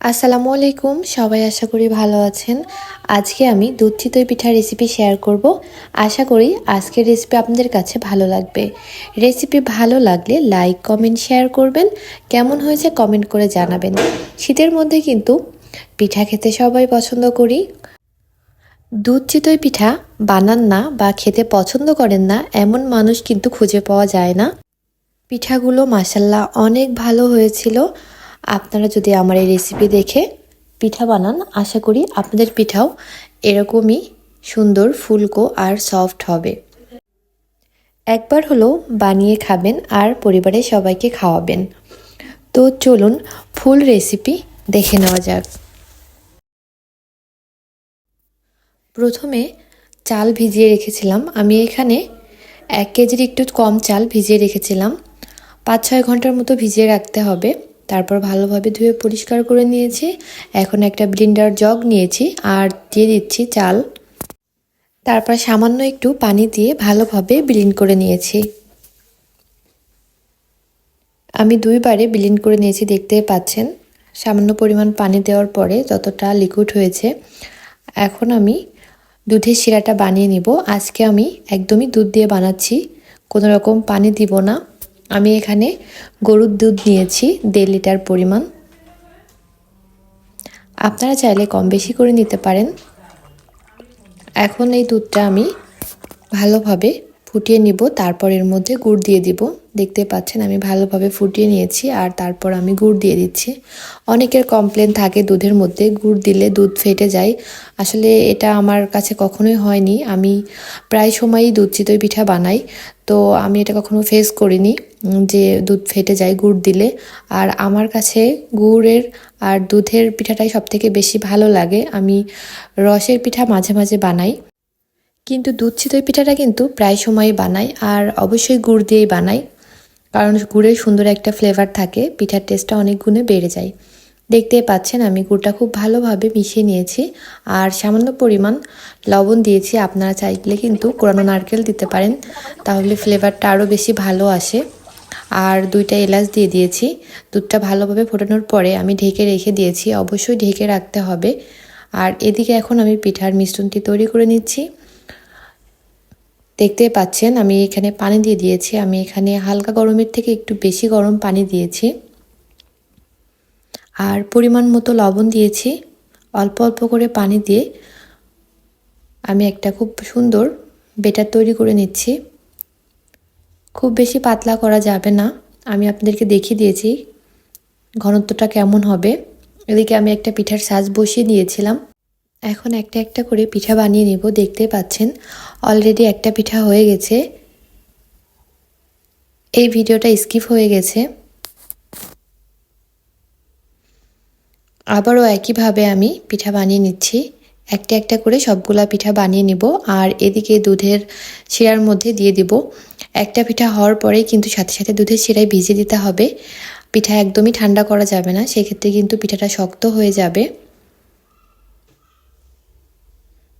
আসসালামু আলাইকুম, সবাই আশা করি ভালো আছেন। আজকে আমি দুধ চিতই পিঠার রেসিপি শেয়ার করব। আশা করি আজকের রেসিপি আপনাদের কাছে ভালো লাগবে। রেসিপি ভালো লাগলে লাইক কমেন্ট শেয়ার করবেন। কেমন হয়েছে কমেন্ট করে জানাবেন। শীতের মধ্যে কিন্তু পিঠা খেতে সবাই পছন্দ করি। দুধ চিতই পিঠা বানান না বা খেতে পছন্দ করেন না, এমন মানুষ কিন্তু খুঁজে পাওয়া যায় না। পিঠাগুলো মাসাল্লাহ অনেক ভালো হয়েছিল। আপনারা যদি আমার এই রেসিপি দেখে পিঠা বানান, আশা করি আপনাদের পিঠাও এরকমই সুন্দর, ফুলকো আর সফট হবে। একবার হলো বানিয়ে খাবেন আর পরিবারের সবাইকে খাওয়াবেন। তো চলুন ফুল রেসিপি দেখে নেওয়া যাক। প্রথমে চাল ভিজিয়ে রেখেছিলাম। আমি এখানে এক কেজির একটু কম চাল ভিজিয়ে রেখেছিলাম। পাঁচ ছয় ঘণ্টার মতো ভিজিয়ে রাখতে হবে। তারপর ভালোভাবে ধুয়ে পরিষ্কার করে নিয়েছি। এখন একটা ব্লিন্ডার জগ নিয়েছি আর দিয়ে দিচ্ছি চাল। তারপর সামান্য একটু পানি দিয়ে ভালোভাবে বিলিন করে নিয়েছি। আমি দুইবারে বিলিন করে নিয়েছি, দেখতে পাচ্ছেন। সামান্য পরিমাণ পানি দেওয়ার পরে যতটা লিকুইড হয়েছে। এখন আমি দুধের শিরাটা বানিয়ে নিব। আজকে আমি একদমই দুধ দিয়ে বানাচ্ছি। কোনো রকম পানি দিব না। আমি এখানে গরুর দুধ নিয়েছি, দেড় লিটার পরিমাণ। আপনারা চাইলে কম বেশি করে নিতে পারেন। এখন এই দুধটা আমি ভালোভাবে ফুটিয়ে নিব, তারপর এর মধ্যে গুড় দিয়ে দিব। দেখতে পাচ্ছেন, আমি ভালোভাবে ফুটিয়ে নিয়েছি আর তারপর আমি গুড় দিয়ে দিচ্ছি। অনেকের কমপ্লেন থাকে দুধের মধ্যে, গুড় দিলে দুধ ফেটে যায়। আসলে এটা আমার কাছে কখনোই হয়নি। আমি প্রায় সময়ই দুধ চিতই পিঠা বানাই। তো আমি এটা কখনো ফেস করিনি যে দুধ ফেটে যায় গুড় দিলে। আর আমার কাছে গুড়ের আর দুধের পিঠাটাই সবথেকে বেশি ভালো লাগে। আমি রসের পিঠা মাঝে মাঝে বানাই। কিন্তু দুধ চিতই পিঠাটা কিন্তু প্রায় সময়ই বানাই আর অবশ্যই গুড় দিয়েই বানাই। কারণ গুড়ের সুন্দর একটা ফ্লেভার থাকে, পিঠার টেস্টটা অনেক গুণে বেড়ে যায়। দেখতেই পাচ্ছেন আমি গুড়টা খুব ভালোভাবে মিশিয়ে নিয়েছি আর সামান্য পরিমাণ লবণ দিয়েছি। আপনারা চাইলে কিন্তু কোরানো নারকেল দিতে পারেন, তাহলে ফ্লেভারটা আরও বেশি ভালো আসে। আর দুইটা এলাচ দিয়ে দিয়েছি। দুধটা ভালোভাবে ফোটানোর পরে আমি ঢেকে রেখে দিয়েছি, অবশ্যই ঢেকে রাখতে হবে। আর এদিকে এখন আমি পিঠার মিশ্রণটি তৈরি করে নিচ্ছি। দেখতে পাচ্ছেন, আমি এখানে পানি দিয়ে দিয়েছি। আমি এখানে হালকা গরমের থেকে একটু বেশি গরম পানি দিয়েছি। আর পরিমাণ মতো লবণ দিয়েছি। অল্প অল্প করে পানি দিয়ে আমি একটা খুব সুন্দর বেটার তৈরি করে নিচ্ছি। খুব বেশি পাতলা করা যাবে না। আমি আপনাদেরকে দেখিয়ে দিয়েছি ঘনত্বটা কেমন হবে। এদিকে আমি একটা পিঠার সাজ বসিয়ে দিয়েছিলাম। এখন একটা একটা করে পিঠা বানিয়ে নিব, দেখতে পাচ্ছেন? অলরেডি একটা পিঠা হয়ে গেছে। এই ভিডিওটা স্কিপ হয়ে গেছে। আবারও একইভাবে আমি পিঠা বানিয়ে নিচ্ছি। একটা একটা করে সবগুলা পিঠা বানিয়ে নিব আর এদিকে দুধের শিরার মধ্যে দিয়ে দিব। একটা পিঠা হওয়ার পরেই কিন্তু সাথে সাথে দুধের শিরায় ভিজে দিতে হবে। পিঠা একদমই ঠান্ডা করা যাবে না, সেক্ষেত্রে কিন্তু পিঠাটা শক্ত হয়ে যাবে।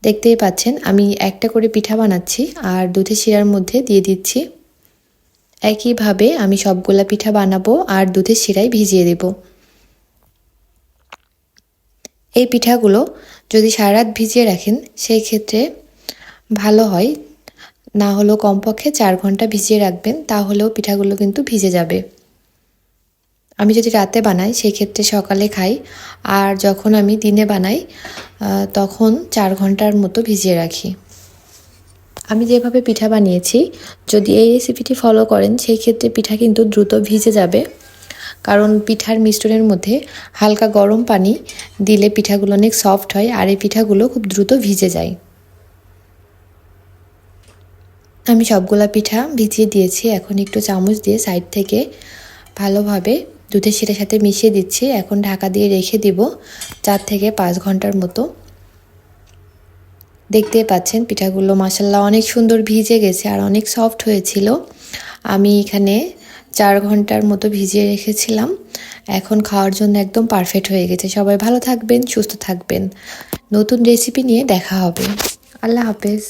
দেখতেই পাচ্ছেন, আমি একটা করে পিঠা বানাচ্ছি আর দুধের শিরার মধ্যে দিয়ে দিচ্ছি। একইভাবে আমি সবগুলা পিঠা বানাবো আর দুধের শিরায় ভিজিয়ে দেব। এই পিঠাগুলো যদি সারা রাত ভিজিয়ে রাখেন, সেই ক্ষেত্রে ভালো হয়। না হলেও কমপক্ষে চার ঘণ্টা ভিজিয়ে রাখবেন, তাহলেও পিঠাগুলো কিন্তু ভিজে যাবে। আমি যদি রাতে বানাই, সেই ক্ষেত্রে সকালে খাই। আর যখন আমি দিনে বানাই তখন চার ঘণ্টার মতো ভিজিয়ে রাখি। আমি যেভাবে পিঠা বানিয়েছি, যদি এই রেসিপিটি ফলো করেন, সেই ক্ষেত্রে পিঠা কিন্তু দ্রুত ভিজে যাবে। কারণ পিঠার মিশ্রণের মধ্যে হালকা গরম পানি দিলে পিঠাগুলো অনেক সফট হয় আর এই পিঠাগুলো খুব দ্রুত ভিজে যায়। আমি সবগুলা পিঠা ভিজিয়ে দিয়েছি। এখন একটু চামচ দিয়ে সাইড থেকে ভালোভাবে দুধের শিরার সাথে মিশিয়ে দিচ্ছি। এখন ঢাকা দিয়ে রেখে দিব চার থেকে পাঁচ ঘণ্টার মতো। দেখতে পাচ্ছেন পিঠাগুলো মাসাল্লাহ অনেক সুন্দর ভিজে গেছে আর অনেক সফট হয়েছিল। আমি এখানে চার ঘণ্টার মতো ভিজিয়ে রেখেছিলাম। এখন খাওয়ার জন্য একদম পারফেক্ট হয়ে গেছে। সবাই ভালো থাকবেন, সুস্থ থাকবেন। নতুন রেসিপি নিয়ে দেখা হবে। আল্লাহ হাফেজ।